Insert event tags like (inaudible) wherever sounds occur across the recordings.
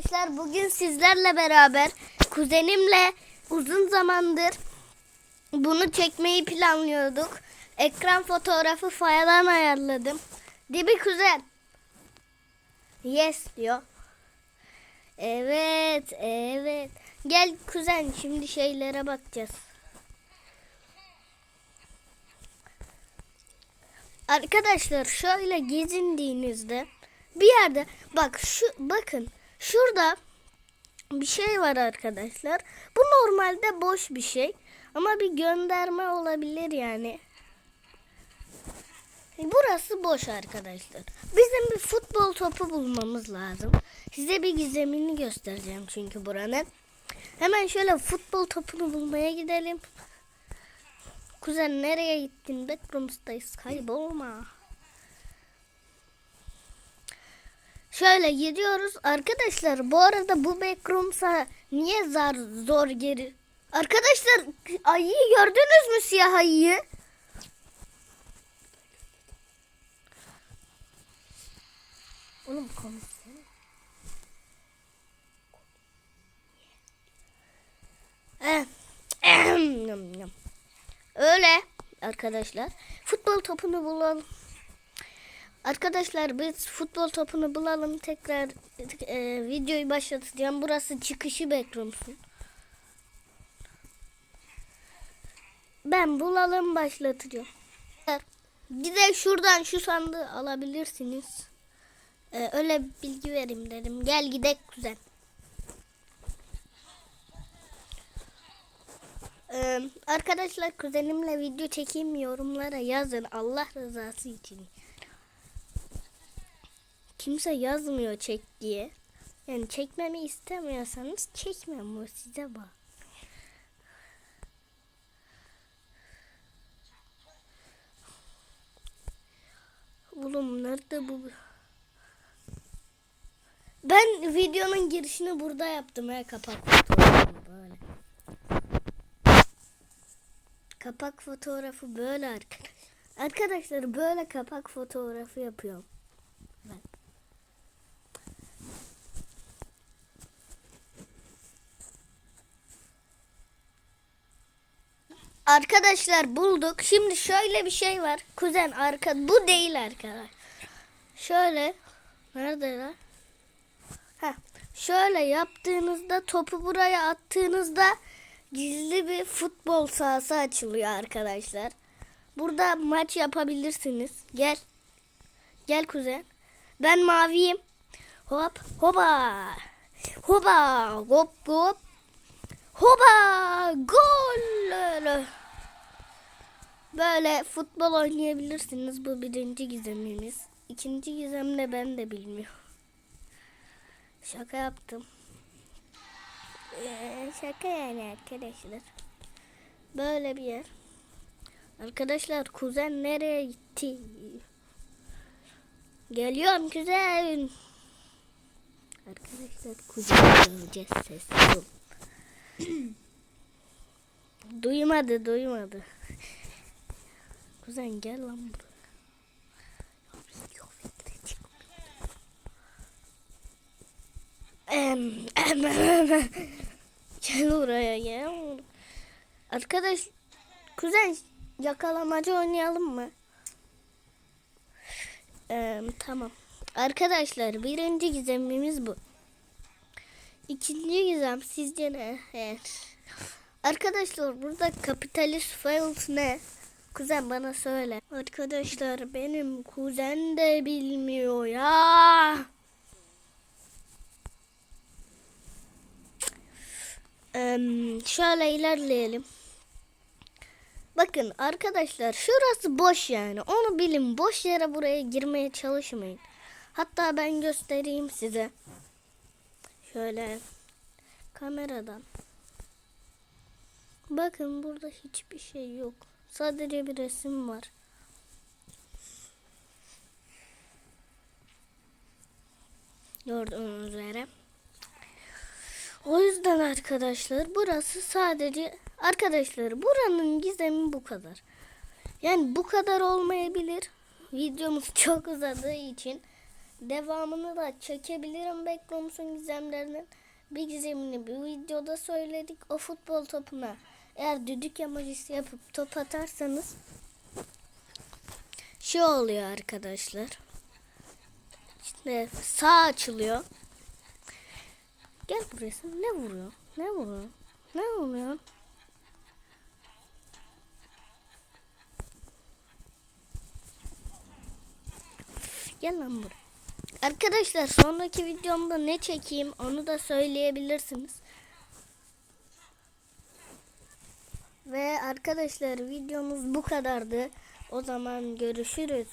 Arkadaşlar bugün sizlerle beraber kuzenimle uzun zamandır bunu çekmeyi planlıyorduk. Ekran fotoğrafı falan ayarladım. Dibi kuzen. Yes diyor. Evet, evet. Gel kuzen şimdi şeylere bakacağız. Arkadaşlar şöyle gezindiğinizde bir yerde bak şu bakın şurada bir şey var arkadaşlar. Bu normalde boş bir şey ama bir gönderme olabilir yani. Burası boş arkadaşlar. Bizim bir futbol topu bulmamız lazım. Size bir gizemini göstereceğim çünkü buranın. Hemen şöyle futbol topunu bulmaya gidelim. Kuzen nereye gittin? Backrooms'tayız. Kaybolma. Şöyle gidiyoruz. Arkadaşlar bu arada bu backrooms'a niye zar zor geri? Arkadaşlar ayıyı gördünüz mü siyah ayıyı? Oğlum konuşsana. Öyle arkadaşlar. Futbol topunu bulalım. Arkadaşlar biz futbol topunu bulalım. Tekrar e, videoyu başlatacağım. Burası çıkışı backroom'sun. Ben bulalım başlatacağım. Bir de şuradan şu sandığı alabilirsiniz. E, öyle bilgi vereyim dedim. Gel gidek kuzen. Ee, arkadaşlar kuzenimle video çekeyim yorumlara yazın Allah rızası için. Kimse yazmıyor çek diye. Yani çekmemi istemiyorsanız çekmem o size bak. Oğlum nerede bu? Ben videonun girişini burada yaptım ya kapak fotoğrafını böyle. Kapak fotoğrafı böyle arkadaşlar. Arkadaşlar böyle kapak fotoğrafı yapıyorum. Ben. Arkadaşlar bulduk. Şimdi şöyle bir şey var. Kuzen arka bu değil arkadaşlar. Şöyle nerede lan? Heh. Şöyle yaptığınızda topu buraya attığınızda gizli bir futbol sahası açılıyor arkadaşlar. Burada maç yapabilirsiniz. Gel. Gel kuzen. Ben maviyim. Hop hopa. Hopa hop hop. Hopa gol. Böyle futbol oynayabilirsiniz. Bu birinci gizemimiz. İkinci gizem de ben de bilmiyorum. Şaka yaptım. Ee, şaka yani arkadaşlar. Böyle bir yer. Arkadaşlar kuzen nereye gitti? Geliyorum kuzen. Arkadaşlar kuzen göreceğiz sessiz. (clears throat) duymadı duymadı. Kuzen gel lan buraya. Gel oraya gel. Arkadaş kuzen yakalamacı oynayalım mı? Ee, tamam. Arkadaşlar birinci gizemimiz bu. İkinci gizem sizce ne? Evet. Arkadaşlar burada kapitalist files ne? Kuzen bana söyle. Arkadaşlar benim kuzen de bilmiyor ya. Ee, şöyle ilerleyelim. Bakın arkadaşlar şurası boş yani. Onu bilin. Boş yere buraya girmeye çalışmayın. Hatta ben göstereyim size. Şöyle kameradan. Bakın burada hiçbir şey yok. Sadece bir resim var. Gördüğünüz üzere. O yüzden arkadaşlar burası sadece arkadaşlar buranın gizemi bu kadar. Yani bu kadar olmayabilir. Videomuz (laughs) çok uzadığı için devamını da çekebilirim Backrooms'un gizemlerinin. Bir gizemini bir videoda söyledik. O futbol topuna eğer düdük emojisi yapıp top atarsanız şey oluyor arkadaşlar. İşte sağ açılıyor. Gel buraya sen ne vuruyor? Ne vuruyor? Ne vuruyor? Gel lan buraya. Arkadaşlar sonraki videomda ne çekeyim onu da söyleyebilirsiniz. Ve arkadaşlar videomuz bu kadardı. O zaman görüşürüz.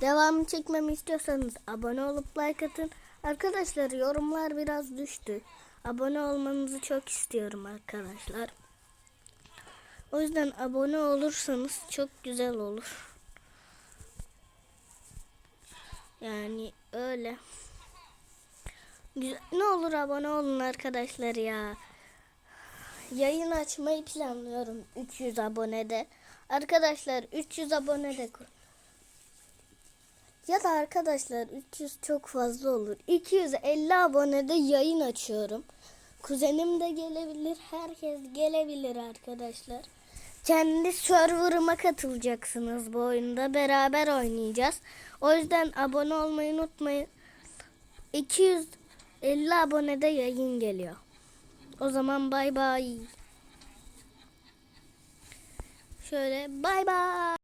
Devamını çekmemi istiyorsanız abone olup like atın. Arkadaşlar yorumlar biraz düştü. Abone olmanızı çok istiyorum arkadaşlar. O yüzden abone olursanız çok güzel olur. Yani öyle. Güzel. Ne olur abone olun arkadaşlar ya. Yayın açmayı planlıyorum 300 abonede. Arkadaşlar 300 abonede ya da arkadaşlar 300 çok fazla olur. 250 abonede yayın açıyorum. Kuzenim de gelebilir, herkes gelebilir arkadaşlar. Kendi serverıma katılacaksınız bu oyunda. Beraber oynayacağız. O yüzden abone olmayı unutmayın. 250 abonede yayın geliyor. O zaman bay bay. Şöyle bay bay.